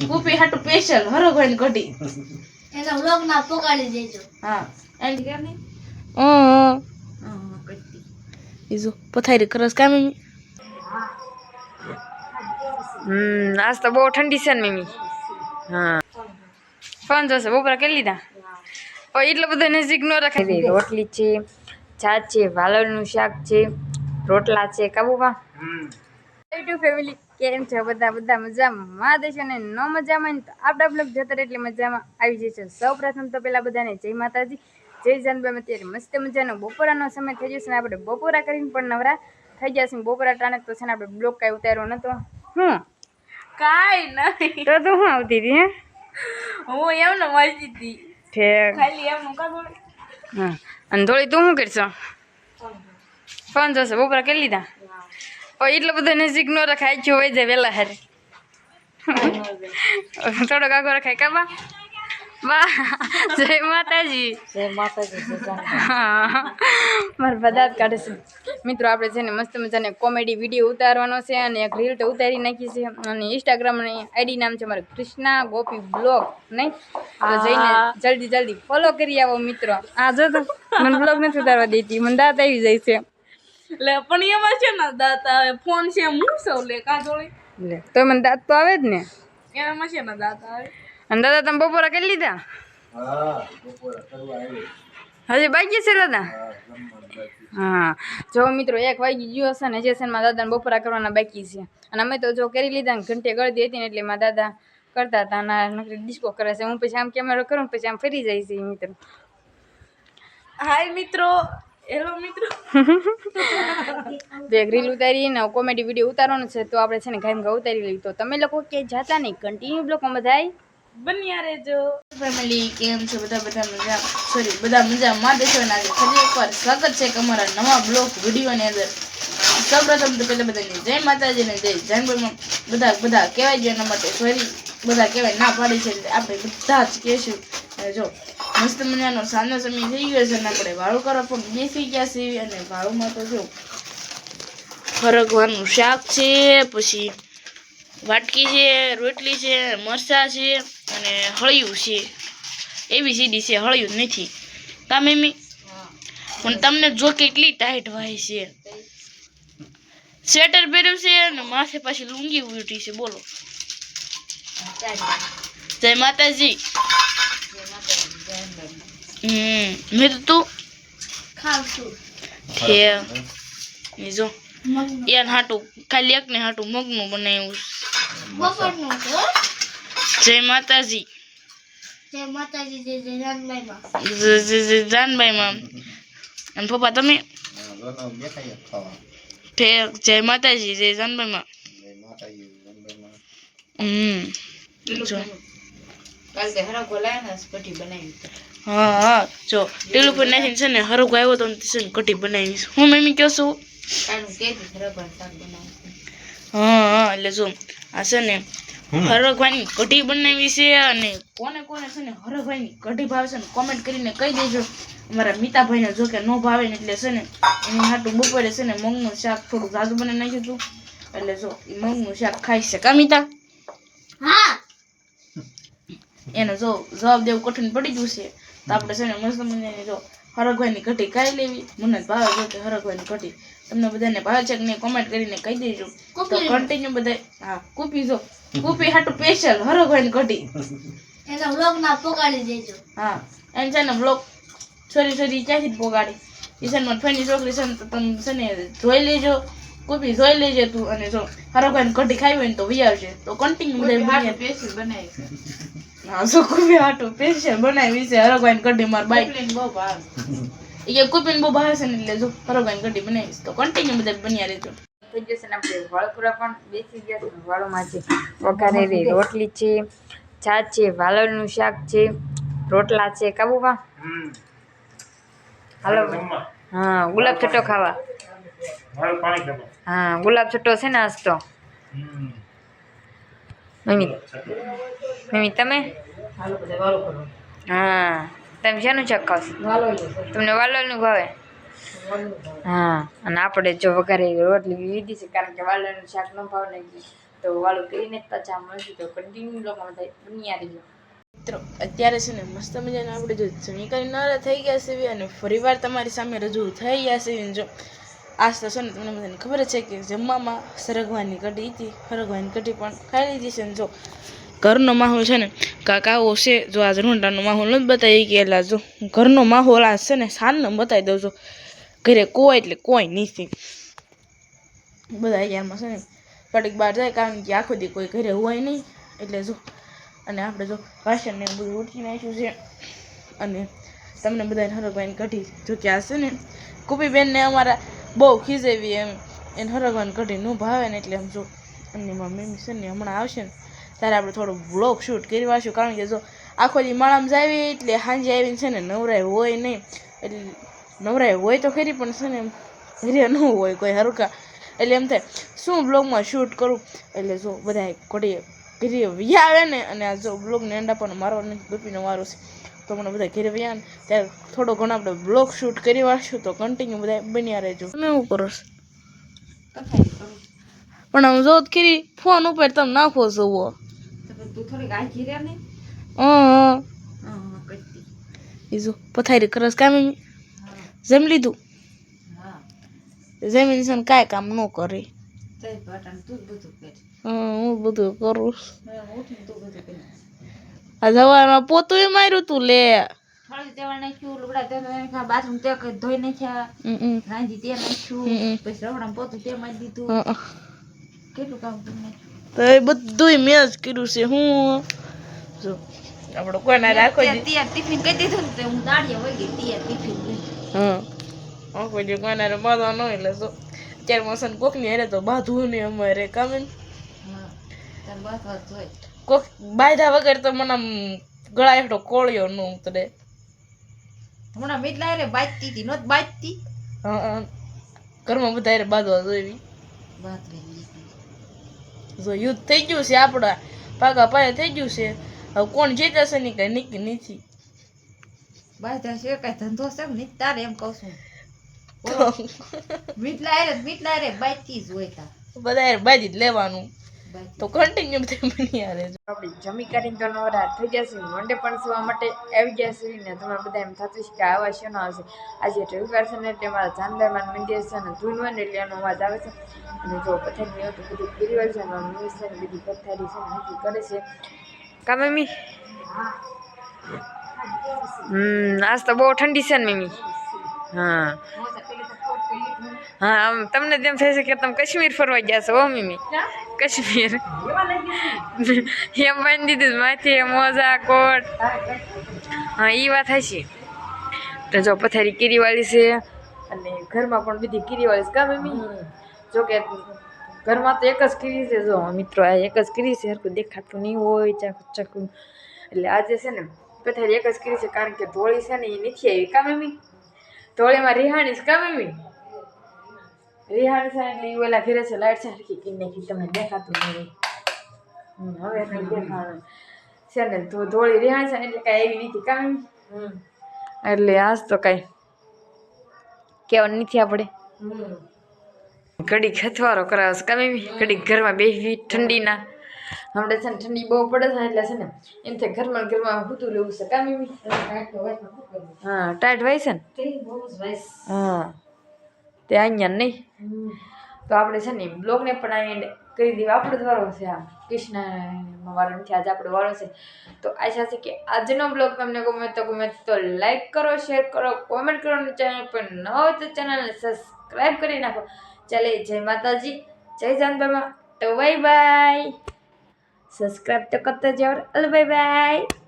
કુપી હાટુ સ્પેશિયલ હરો ભાઈ કઢી એના વ્લોગ ના પોકાડી દેજો. હા એન્ડ કે નહીં ઓ બીજું પથારી કરસ કામ હમ આજ તો બહુ ઠંડી છે ને મમ્મી. હા. ફોન જોશે બપોરા કરી લીધા? ઓ એટલો બધો નજીક ન રખાય. રોટલી છે છાશ છે વાલોળનું શાક છે રોટલા છે કાબુમાં યુટ્યુબ ફેમિલી કેમ છે? બધા બધા મજામાં? મહાદેશ અને ન મજામાં ને તો આપણા બ્લોગ જોતા એટલે મજામાં આવી જશે. સૌ પ્રથમ તો પેલા બધાને જય માતાજી. જય જાનભાઈ અત્યારે મસ્ત મજાનો બપોરાનો સમય થઈ જશે ને આપણે બપોરા કરીને પણ નવરા થઈ ગયા છે બપોરા ટાણે તો છે ને આપણે બ્લોગ કાંઈ ઉતાર્યો નતો. હું? કાઈ નહીં. તો તું શું આવતી હતી હે? હું એમને વાંચી હતી. ખાલી એમનું કાગળ હા. અને થોડી તું શું કરશો? ફોન જોશે. બપોરા કરી લીધા? ઓ એટલો બધો નજીક ન રખાય છો હોય જાય વહેલા હારે. થોડોક આગળ રખાય કાબા વાહ જય માતાજી. જય માતાજી મારા બધા જ કાઢે છે. મિત્રો આપણે છે ને મસ્ત મજાને કોમેડી વીડિયો ઉતારવાનો છે અને એક રીલ તો ઉતારી નાખી છે. અને ઇન્સ્ટાગ્રામની આઈડી નામ છે મારું કૃષ્ણા ગોપી બ્લોગ નહીં? તો જઈને જલ્દી જલ્દી ફોલો કરી આવો મિત્રો. આ જો તો મને બ્લોગ નથી ઉતારવા દેતી મને દાંત આવી જાય છે. લે પણ એમાં છે ને દાંત આવે ફોન છે હું સૌ લે કાજોળી લે તો મને દાંત તો આવે જ ને. એમાં છે ને દાંત આવે. અને દાદા તમે બપોરા કરી લીધા? હજી બાકી છે દાદા? હા જો મિત્રો એક વાગી ગયો હશે ને જેસન મારા દાદાને બપોરા કરવાના બાકી છે. અને અમે તો જો કરી લીધા ને ઘંટે ગળદી હતી ને એટલે મારા દાદા કરતા હતા અને નકરી ડિસ્કો કરે છે. હું પછી આમ કેમેરો કરું પછી આમ ફરી જાય છે મિત્રો. હાય મિત્રો. હેલો મિત્રો. એક રીલ ઉતારી ને કોમેડી વીડિયો ઉતારવાનો છે તો આપણે છે ને ગાયમ ઘા ઉતારી લઈએ. તો તમે લોકો કે જાતા નહીં કન્ટિન્યુ બ્લોકમાં બધાય? બન્યા રહેજો. ફેમિલી કેમ છે? બધા બધા મજા સોરી બધા મજા માં દેશો ના આજે? ફરી એકવાર સ્વાગત છે કે અમારા નવા બ્લોક વિડીયોની અંદર. સૌપ્રથમ તો પહેલા બધાને જય માતાજીને જય જાનભાઈમાં બધા બધા કહેવાય છે એના માટે સોરી બધા કહેવાય ના પાડી છે આપણે બધા જ કહેશું. અને જો મસ્ત મજાનો સાંજનો સમય થઈ ગયો છે અને આપણે વાળું કરવા પણ બેસી ગયા છીએ અને વાળુમાં તો જો ફરકવાનું શાક છે પછી વાટકી છે રોટલી છે મરચાં છે અને હળિયું છે. એવી સીડી છે હળિયું નથી. કા મમ્મી? પણ તમને જો કેટલી ટાઈટ વાય છે. સ્વેટર પહેર્યું છે અને માથે પાછી લુંગી ઉઠી છે બોલો. જય માતાજી. હમ મેં તો તું ખાવશું. છે એ જો યાર હાટું ખાલી એકને હાટું મગનું બનાવ્યું. બપોરનું છે જય માતાજી. જય માતાજી જય જય જાનબાઈમાં જ- જ- જ- જાનભાઈ માં અને પપ્પા તમે? ઠેક જય માતાજી જય જાનબાઈ માં હમ જો. હા હા. જો ટેલું પર નાખીને છે ને હરકો આવ્યો તો છે ને કઢી બનાવી હું મમ્મી કહો છું? હા હા એટલે જો આ છે ને હરકભાઈની કઢી બનાવી છે અને કોને કોને છે ને હરકભાઈની કઢી ભાવે છે ને કોમેન્ટ કરીને કહી દેજો. અમારા મીતાભાઈને જો કે ન ભાવે ને એટલે છે ને એની હાટું બપોરે છે ને મગનું શાક થોડું ઝાઝુ બનાવી નાખ્યું હતું. એટલે જો એ મગનું શાક ખાઈ છે. કા મીતા? હા. એને જો જવાબ દેવું કઠિન પડી ગયું છે. તો આપણે છે ને મસ્ત મજાની જો હરકભાઈની કઢી ખાઈ લેવી. મને ભાવે જો કે હરકભાઈની કઢી તમને બધાને ભાવે છે કે નહીં કોમેન્ટ કરીને કહી દેજો. તો કન્ટિન્યુ બધા હા કૂપી જો. કૂપી હાટું સ્પેશિયલ હરકભાઈની કઢી એના વ્લોગ ના પોકાડી દેજો. હા એમ છે ને બ્લોક સોરી સોરી ક્યાંથી પોગાડી? ઈશાન ઈશાનમાં ફેની છોકરી છે ને તો તમે છે ને જોઈ લેજો. કોપી જોઈ લેજે તું અને જો હરકભાઈની કઢી ખાવી હોય ને તો વી આવશે તો કન્ટિન્યુ બધા બનાવી સ્પેશિયલ બનાવી છે. હરકભાઈની કઢી માર બાઈક એ કે બહુ ભાવે છે ને એટલે જો હરકભાઈની કઢી બનાવીશ તો કન્ટિન્યુ બધા બન્યા રહેજો. થઈ જશે ને આપણે વાળપુરા પણ બેસી ગયા છે. વાળોમાં છે વઘારેલી રોટલી છે છાશ છે વાલોળનું શાક છે રોટલા છે. કાબુબા હાલો. હા ગુલાબ છટ્ટો ખાવા. હા ગુલાબ છટ્ટો છે ને આજ તો. મમ્મી. મમ્મી તમે? હા. તમે શેનું શાક ખાવશો તમને વાલોળનું ભાવે? હા. અને આપણે જો વઘારે રોટલી લીધી છે કારણ કે વાલોળનું શાક ન ભાવ નહીં તો તો વાળું કરીને જ પાછા મળશું તો કન્ટિન્યુ બ્લોગમાં થાય દુનિયા રહીજો. મિત્રો અત્યારે છે ને મસ્ત મજાના આપણે જો જમી કરી નવરા થઈ ગયા છે અને ફરીવાર તમારી સામે રજૂ થઈ ગયા છે જો. આજ તો ને તમને બધાને ખબર છે કે જમવામાં સરગવાની કઢી હતી, સરગવાની કઢી પણ ખાઈ લીધી છે ને જો. ઘરનો માહોલ છે ને, કાંક આવો છે, જો આજે રૂંડાનો માહોલ નથી બતાવી કે એટલે જો. ઘરનો માહોલ આ છે ને સાંજનો બતાવી દઉં છું ઘરે કોઈ એટલે કોઈ નથી. બધા અહીંયામાં છે ને કડીક બહાર જાય કારણ કે આખો દી કોઈ ઘરે હોય નહીં. એટલે જો, અને આપણે જો વાસણ ને બધું ઉઠી નાખ્યું છે. અને તમને બધાને હરગવાની કઢી જો કે આ છે ને કુપીબેનને અમારા બહુ ખીજેવી એમ. એને હરગવાન કઢી ન ભાવે ને એટલે આમ જો, એમની મમ્મી છે ને હમણાં આવશે ને, ત્યારે આપણે થોડો વ્લોગ શૂટ કરી વાળશું કારણ કે જો આખો દી માળામાં જાવી એટલે સાંજે આવીને છે ને નવરાય હોય નહીં. એટલે નવરાય હોય તો ખરી, પણ છે ને એમ ઘરે ન હોય કોઈ હરકા એટલે એમ થાય, શું બ્લોગમાં શૂટ કરું? એટલે જો બધા ઘડીએ ઘરે આવે ને, અને આ જો બ્લોગને એન્ડ પણ મારો નથી ગોપીનો વારો છે. તો મને બધા ઘેર વ્યા ને ત્યારે થોડો ઘણો આપણે બ્લોગ શૂટ કરી વાળશું તો કન્ટિન્યુ બધા બન્યા રહેજો. તમે શું કરો પણ આમ જો ખીરી ફોન ઉપર તમે નાખો જોવો બીજું પથારી કરસ કામ જેમ લીધું? જમીન છે કાંઈ કામ ન કરે. હું બધું કરું આ સવારમાં પોતું એ માર્યું તું લે. થોડી તેવા નાખ્યું લુગડા તે નાખ્યા બાથરૂમ તે કઈ ધોઈ નાખ્યા. રાંધી તે નાખ્યું પછી રવડા પોતું તે મારી દીધું. હા, હા. કેટલું કામ તો એ બધુંય મેં જ કર્યું છે હું? જો આપણે કોના રાખો તે- તે ટિફિન કહી દીધું ને તે હું દાડિયા વહી ગઈ ત્યાં ટિફિન લઈ હા. આખો જે કોના રે ન એટલે જો અત્યારે મસન કોકની હારે તો બાધું ને અમારે કામે હા બસ બસ જોઈ કોક બાયધા વગર તો મને આમ ગળા હેઠો કોળિયો ન ઉતરે. હમણાં મીટલા રે બાજતી હતી નોત બાજતી. ઘરમાં બધા રે બાજવા વાત જો યુદ્ધ થઈ ગયું છે આપણા પાકા પાયે થઈ ગયું છે. હવે કોણ જીતશે ને કઈ નીકળી નથી. બાજતા છે કઈ ધંધો છે ને તારે એમ કહું છું મીટલા રે મીટલા રે બાજતી જ હોય બધા હારે બાજી જ લેવાનું. તો કન્ટિન્યુ બધું બની આવે છે. આપણે જમી કરીને તો નવરા થઈ છે વંડે પણ સુવા માટે આવી ગયા છે ને તમે બધા એમ થતું છે કે આવા છે ના આવશે? આજે રવિવાર છે ને એટલે મારા ચાંદામાન મંદિર છે ને ધૂનવાન એટલે એનો અવાજ આવે છે. અને જો પથારી તો બધી ગિરવલ છે ને મમ્મી છે ને બધી પથારી છે ને હજી કરે છે. કા મમ્મી? હમ આજ તો બહુ ઠંડી છે ને મમ્મી. હા. હા આમ તમને તેમ છે કે તમે કાશ્મીર ફરવા ગયા છો હો મમ્મી. કાશ્મીર. એમ બની દીધું માથે મોજા, કોટ. હા એ વાત હશે તો જો, પથારી કીરીવાળી છે અને ઘરમાં પણ બધી કીરીવાળી છે. કામ મમ્મી? જો કે ઘરમાં તો એક જ કીરી છે. જો, મિત્રો, આ એક જ કીરી છે. હરકું દેખાતું નહીં હોય ચાકુ ચાકુ એટલે આજે છે ને, પથારી એક જ કીરી છે કારણ કે ધોળી છે ને એ નથી આવી. કામ એમ ધોળીમાં રિહાણી છે. કામ મમ્મી? રિહાણી છે એટલે ઈ ઓલા ઘેરે છે લાઈટ છે હરખી કીને નાખી તમને દેખાતું નહીં હમ, હવે નહીં છે ને તો ધોળી રિહાણ છે એટલે કાંઈ એવી નથી કામ એટલે આજ તો કાંઈ કહેવાનું નથી આપણે. ઘડીક હથવારો કરાવશે કામ એવી ઘડીક ઘરમાં બેસવી ઠંડીના. હમણાં છે ને ઠંડી બહુ પડે છે એટલે છે ને એમ થાય ઘરમાં ઘરમાં હૂતું લેવું છે કામ હા ટાઈટ વાય છે ને? હા. તે અહીંયા નહીં. તો આપણે છે ને બ્લોગને પણ અહીં એન્ડ કરી દેવા આપણો વારો છે આ કૃષ્ણ વારો નથી. આજે આપણો વારો છે. તો આશા છે કે આજનો બ્લોગ તમને ગમે તો ગમે તો લાઈક કરો શેર કરો કોમેન્ટ કરો ચેનલ પર ન હોય તો ચેનલને સબસ્ક્રાઈબ કરી નાખો. ચાલે, જય માતાજી, જય જાનબામાં તો બાય બાય સબસ્ક્રાઈબ તો કરતા જાવ અલ બાય બાય